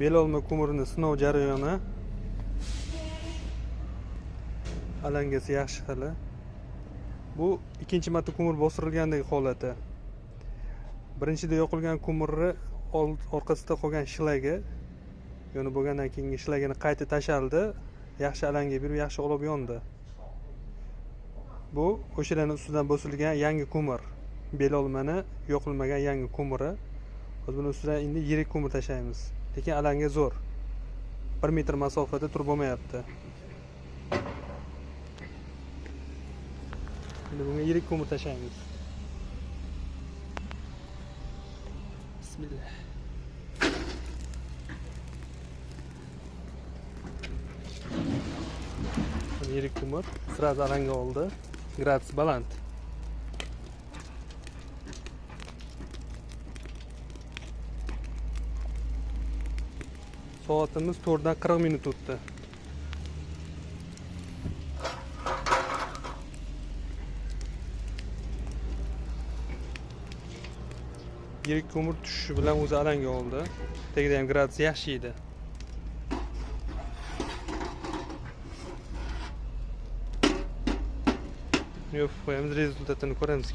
belolma ko'mirini sinov jarayoni. Alangasi yaxshi hali. Bu ikkinchi marta ko'mir bostirilgandagi holati. Birinchida yoqilgan ko'mirni orqasida qolgan shlagi yonib bo'lgandan keyingi shlagini qayta tashaldi. Yaxshi alanga berib yaxshi olov yondi. Bu o'shalarni ustidan bosilgan yangi ko'mir. Belolmani yoqilmagan yangi ko'miri. Hozir buni ustidan endi yirik ko'mir tashlaymiz. lekin alanga zo'r bir metr masofada turib bo'lmayapti endi bunga yirik ko'mir tashlaymiz bismillah Mana yirik ko'mir sразу alanga oldi gradus baland Soatimiz to'rtdan qirq minut o'tdi yirik ko'mir tushishi bilan o'zi alanga oldi tagida ham gradus yaxshi edi yopib qo'yamiz rezultatini ko'ramiz